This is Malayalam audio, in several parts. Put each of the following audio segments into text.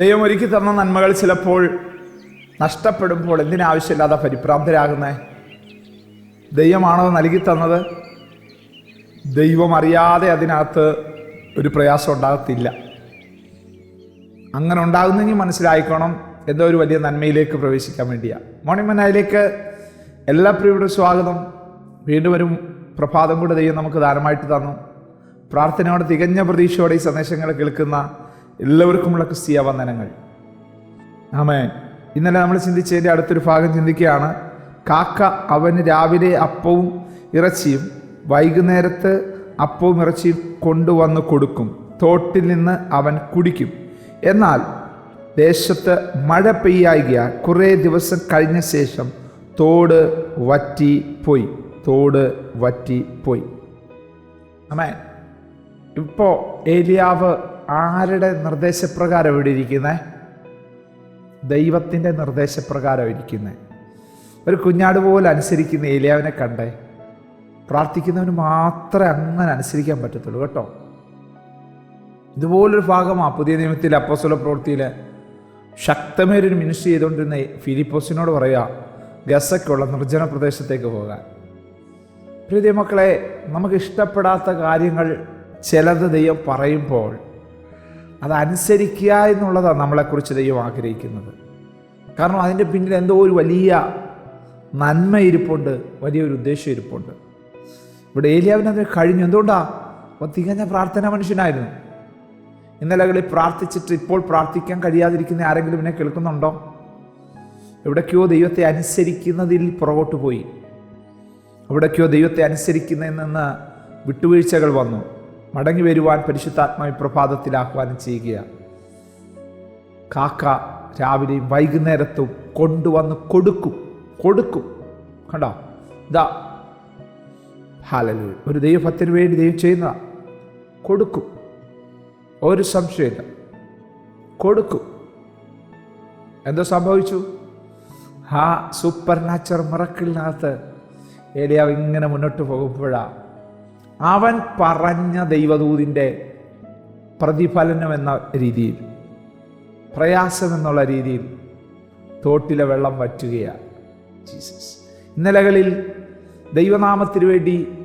ദൈവം ഒരുക്കി തന്ന നന്മകൾ ചിലപ്പോൾ നഷ്ടപ്പെടുമ്പോൾ എന്തിനാവശ്യമില്ലാതെ പരിഭ്രാന്തരാകുന്നേ ദൈവമാണോ നൽകി തന്നത്? ദൈവം അറിയാതെ അതിനകത്ത് ഒരു പ്രയാസം ഉണ്ടാകത്തില്ല. അങ്ങനെ ഉണ്ടാകുന്നെങ്കിൽ മനസ്സിലായിക്കോണം എന്തോ ഒരു വലിയ നന്മയിലേക്ക് പ്രവേശിക്കാൻ വേണ്ടിയാ. മോർണിംഗ് മനായിലേക്ക് എല്ലാ പ്രിയരുടെ സ്വാഗതം. വീണ്ടും ഒരു പ്രഭാതം കൂടെ ദൈവം നമുക്ക് ദാനമായിട്ട് തന്നു. പ്രാർത്ഥനയോടെ തികഞ്ഞ പ്രതീക്ഷയോടെ ഈ സന്ദേശങ്ങൾ കേൾക്കുന്ന എല്ലാവർക്കുമുള്ള ക്രിസ്തീയ വന്ദനങ്ങൾ. ആമേ ഇന്നലെ നമ്മൾ ചിന്തിച്ചതിന്റെ അടുത്തൊരു ഭാഗം ചിന്തിക്കുകയാണ്. കാക്ക അവന് രാവിലെ അപ്പവും ഇറച്ചിയും വൈകുന്നേരത്ത് അപ്പവും ഇറച്ചിയും കൊണ്ടുവന്ന് കൊടുക്കും. തോട്ടിൽ നിന്ന് അവൻ കുടിക്കും. എന്നാൽ ദേശത്ത് മഴ പെയ്യായികയാൽ കുറേ ദിവസം കഴിഞ്ഞ ശേഷം തോട് വറ്റി പോയി. തോട് വറ്റി പോയി. അമേ ഇപ്പോൾ ഏലിയാവ് ആരുടെ നിർദ്ദേശപ്രകാരം ഇവിടെ ഇരിക്കുന്നത് ദൈവത്തിന്റെ നിർദ്ദേശപ്രകാരം ഇരിക്കുന്നത് ഒരു കുഞ്ഞാട് പോലെ അനുസരിക്കുന്ന ഏലിയാവിനെ കണ്ടേ. പ്രാർത്ഥിക്കുന്നവന് മാത്രമേ അങ്ങനെ അനുസരിക്കാൻ പറ്റത്തുള്ളൂ കേട്ടോ? ഇതുപോലൊരു ഭാഗമാണ് പുതിയ നിയമത്തിൽ അപ്പോസ്വല പ്രവൃത്തിയിൽ ശക്തമേരൊരു മിനിസ്ട്രി ചെയ്തുകൊണ്ടിരുന്ന ഫിലിപ്പോസിനോട് പറയുക ഗസക്കുള്ള നിർജന പ്രദേശത്തേക്ക് പോകാൻ. പ്രിയ മക്കളെ നമുക്ക് ഇഷ്ടപ്പെടാത്ത കാര്യങ്ങൾ ചിലത് ദൈവം പറയുമ്പോൾ അതനുസരിക്കുക എന്നുള്ളതാണ് നമ്മളെക്കുറിച്ച് ദൈവം ആഗ്രഹിക്കുന്നത്. കാരണം അതിന്റെ പിന്നിൽ എന്തോ ഒരു വലിയ നന്മ ഇരിപ്പുണ്ട് വലിയൊരു ഉദ്ദേശം ഇരിപ്പുണ്ട്. ഇവിടെ ഏലിയാവിനത് കഴിഞ്ഞു. എന്തുകൊണ്ടാണ് അപ്പോൾ തികഞ്ഞ പ്രാർത്ഥന മനുഷ്യനായിരുന്നു. ഇന്നലകളിൽ പ്രാർത്ഥിച്ചിട്ട് ഇപ്പോൾ പ്രാർത്ഥിക്കാൻ കഴിയാതിരിക്കുന്ന ആരെങ്കിലും എന്നെ കേൾക്കുന്നുണ്ടോ? എവിടേക്കോ ദൈവത്തെ അനുസരിക്കുന്നതിൽ പുറകോട്ട് പോയി. എവിടേക്കോ ദൈവത്തെ അനുസരിക്കുന്നതിൽ നിന്ന് വിട്ടുവീഴ്ചകൾ വന്നു. മടങ്ങി വരുവാൻ പരിശുദ്ധാത്മാവി പ്രഭാതത്തിൽ ആഹ്വാനം ചെയ്യുക കാക്ക രാവിലെയും വൈകുന്നേരത്തും കൊണ്ടുവന്ന് കൊടുക്കും. കൊടുക്കും. കണ്ടോ? ഇതാ ഹാലലു ഒരു ദൈവഭക്തിന് വേണ്ടി ദൈവം ചെയ്യുന്ന കൊടുക്കും. ഒരു സംശയമില്ല. കൊടുക്കും. എന്തോ സംഭവിച്ചു? ആ സൂപ്പർ നാച്ചുറൽ മിറക്കിളിനകത്ത് ഏലിയാവ് ഇങ്ങനെ മുന്നോട്ട് പോകുമ്പോഴാ അവൻ പറഞ്ഞ ദൈവദൂതിന്റെ പ്രതിഫലനം എന്ന രീതിയിൽ പ്രയാസം എന്നുള്ള രീതിയിൽ തോട്ടിലെ വെള്ളം വറ്റുകയാണ് ജീസസ്. ഇന്നലകളിൽ ദൈവനാമത്തിനു വേണ്ടി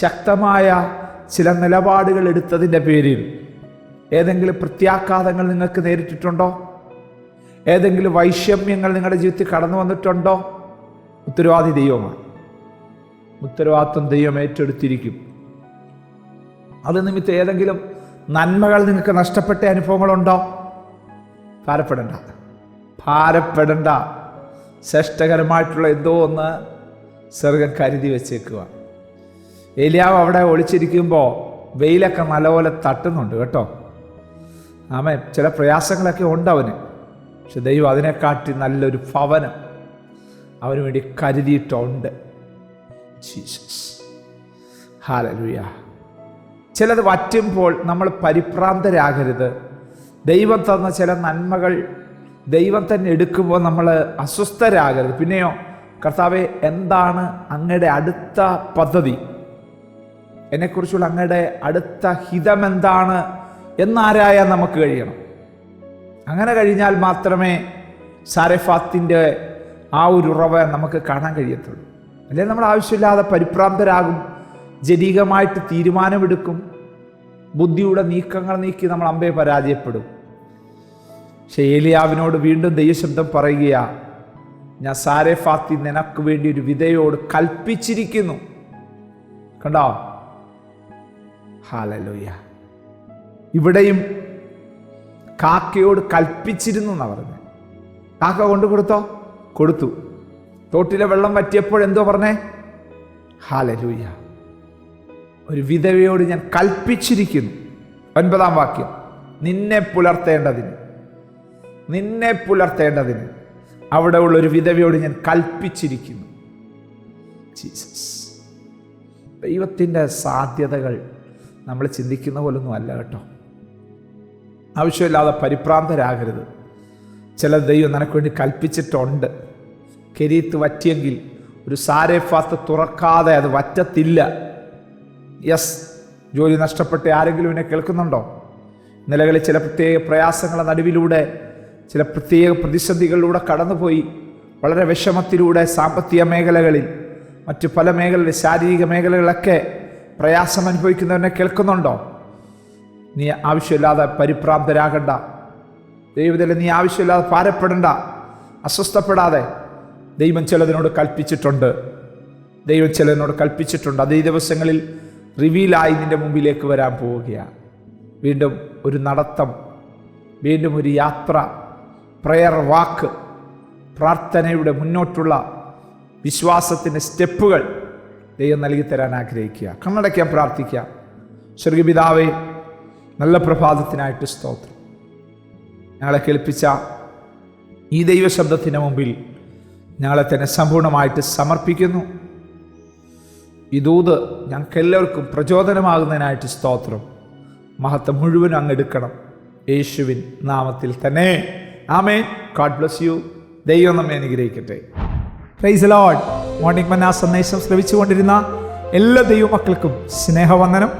ശക്തമായ ചില നിലപാടുകൾ എടുത്തതിന്റെ പേരിൽ ഏതെങ്കിലും പ്രത്യാഘാതങ്ങൾ നിങ്ങൾക്ക് നേരിട്ടിട്ടുണ്ടോ? ഏതെങ്കിലും വൈഷമ്യങ്ങൾ നിങ്ങളുടെ ജീവിതത്തിൽ കടന്നു വന്നിട്ടുണ്ടോ? ഉത്തരവാദി ദൈവമാണ്. ഉത്തരവാദിത്വം ദൈവം ഏറ്റെടുത്തിരിക്കും. അത് നിമിത്തം ഏതെങ്കിലും നന്മകൾ നിങ്ങൾക്ക് നഷ്ടപ്പെട്ട അനുഭവങ്ങളുണ്ടോ? ഭാരപ്പെടണ്ട. ഭാരപ്പെടണ്ട. ശ്രേഷ്ഠകരമായിട്ടുള്ള എന്തോ ഒന്ന് സ്വർഗം കരുതി വെച്ചേക്കുക. എലിയാവ് അവിടെ ഒളിച്ചിരിക്കുമ്പോൾ വെയിലൊക്കെ നല്ലപോലെ തട്ടുന്നുണ്ട് കേട്ടോ. ആമേ ചില പ്രയാസങ്ങളൊക്കെ ഉണ്ട് അവന്. പക്ഷെ ദൈവം അതിനെക്കാട്ടി നല്ലൊരു ഭവനം അവന് വേണ്ടി കരുതിയിട്ടുണ്ട്. ജീസസ്. ഹാലലുയ. ചിലത് വറ്റുമ്പോൾ നമ്മൾ പരിഭ്രാന്തരാകരുത്. ദൈവം തന്ന ചില നന്മകൾ ദൈവം തന്നെ എടുക്കുമ്പോൾ നമ്മൾ അസ്വസ്ഥരാകരുത്. പിന്നെയോ കർത്താവെ എന്താണ് അങ്ങയുടെ അടുത്ത പദ്ധതി? എന്നെക്കുറിച്ചുള്ള അങ്ങയുടെ അടുത്ത ഹിതമെന്താണ് എന്നാരായാൽ നമുക്ക് കഴിയണം. അങ്ങനെ കഴിഞ്ഞാൽ മാത്രമേ സാരഫാത്തിന്റെ ആ ഒരു ഉറവ നമുക്ക് കാണാൻ കഴിയത്തുള്ളൂ. അല്ലെങ്കിൽ നമ്മൾ ആവശ്യമില്ലാതെ പരിഭ്രാന്തരാകും. ജനീകമായിട്ട് തീരുമാനമെടുക്കും. ബുദ്ധിയുടെ നീക്കങ്ങൾ നീക്കി നമ്മൾ അമ്പയെ പരാജയപ്പെടും. പക്ഷെ ഏലിയാവിനോട് വീണ്ടും ദൈവശബ്ദം പറയുകയാ ഞാൻ സാരെ ഫാത്തി നിനക്ക് വേണ്ടി ഒരു വിധയോട് കൽപ്പിച്ചിരിക്കുന്നു. കണ്ടോ? ഹാലലോയ ഇവിടെയും കാക്കയോട് കൽപ്പിച്ചിരുന്നു എന്നാ പറഞ്ഞത് കാക്ക കൊണ്ടു കൊടുത്തോ? കൊടുത്തു. തോട്ടിലെ വെള്ളം വറ്റിയപ്പോൾ എന്തോ പറഞ്ഞേ? ഹാലലൂയ ഒരു വിധവയോട് ഞാൻ കൽപ്പിച്ചിരിക്കുന്നു. ഒൻപതാം വാക്യം. നിന്നെ പുലർത്തേണ്ടതിന്. നിന്നെ പുലർത്തേണ്ടതിന്. അവിടെ ഉള്ള ഒരു വിധവയോട് ഞാൻ കൽപ്പിച്ചിരിക്കുന്നു. ജീസസ്. ദൈവത്തിന്റെ സാധ്യതകൾ നമ്മൾ ചിന്തിക്കുന്ന പോലൊന്നും അല്ല കേട്ടോ. ആവശ്യമില്ലാതെ പരിഭ്രാന്തരാകരുത്. ചില ദൈവം നിനക്ക് വേണ്ടി കൽപ്പിച്ചിട്ടുണ്ട്. കെരീത്ത് വറ്റിയെങ്കിൽ ഒരു സാരേഫാത്ത് തുറക്കാതെ അത് വറ്റത്തില്ല. യെസ് ജോലി നഷ്ടപ്പെട്ട് ആരെങ്കിലും എന്നെ കേൾക്കുന്നുണ്ടോ? നിലകളിൽ ചില പ്രത്യേക പ്രയാസങ്ങളുടെ നടുവിലൂടെ ചില പ്രത്യേക പ്രതിസന്ധികളിലൂടെ കടന്നുപോയി. വളരെ വിഷമത്തിലൂടെ സാമ്പത്തിക മേഖലകളിൽ മറ്റ് പല മേഖലകളിൽ ശാരീരിക മേഖലകളിലൊക്കെ പ്രയാസം അനുഭവിക്കുന്നവനെ കേൾക്കുന്നുണ്ടോ? നീ ആവശ്യമില്ലാതെ പരിഭ്രാന്തരാകണ്ട. ദൈവത്തിൽ നീ ആവശ്യമില്ലാതെ ഭാരപ്പെടണ്ട. അസ്വസ്ഥപ്പെടാതെ. ദൈവം ചിലതിനോട് കൽപ്പിച്ചിട്ടുണ്ട്. ദൈവം ചിലതിനോട് കൽപ്പിച്ചിട്ടുണ്ട്. അത് ഈ ദിവസങ്ങളിൽ റിവീലായി നിന്റെ മുമ്പിലേക്ക് വരാൻ പോവുകയാണ്. വീണ്ടും ഒരു നടത്തം വീണ്ടും ഒരു യാത്ര പ്രയർ വാക്ക് പ്രാർത്ഥനയുടെ മുന്നോട്ടുള്ള വിശ്വാസത്തിന്റെ സ്റ്റെപ്പുകൾ ദൈവം നൽകി തരാൻ ആഗ്രഹിക്കുക. കണ്ണടയ്ക്കാൻ പ്രാർത്ഥിക്കുക. സ്വർഗപിതാവേ നല്ല പ്രഭാതത്തിനായിട്ട് സ്തോത്രം. ഞങ്ങളെ കേൾപ്പിച്ച ഈ ദൈവശബ്ദത്തിന് മുമ്പിൽ ഞങ്ങളെ തന്നെ സമ്പൂർണമായിട്ട് സമർപ്പിക്കുന്നു. ഈ ദൂത് ഞങ്ങൾക്ക് എല്ലാവർക്കും പ്രചോദനമാകുന്നതിനായിട്ട് സ്തോത്രം. മഹത്വം മുഴുവൻ അങ്ങ് എടുക്കണം യേശുവിൻ നാമത്തിൽ തന്നെ. ആമേൻ. ഗോഡ് ബ്ലസ് യു ദൈവം നമ്മെ അനുഗ്രഹിക്കട്ടെ. പ്രൈസ് ലോഡ് മോർണിംഗ് മന്ന സന്ദേശം ശ്രവിച്ചുകൊണ്ടിരുന്ന എല്ലാ ദൈവമക്കൾക്കും സ്നേഹവന്ദനം.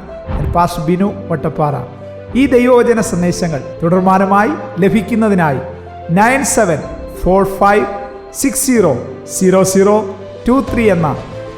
പാസ് ബിനു വട്ടപ്പാറ. ഈ ദൈവവചന സന്ദേശങ്ങൾ തുടർമാനമായി ലഭിക്കുന്നതിനായി nine seven four five six zero zero zero two three എന്ന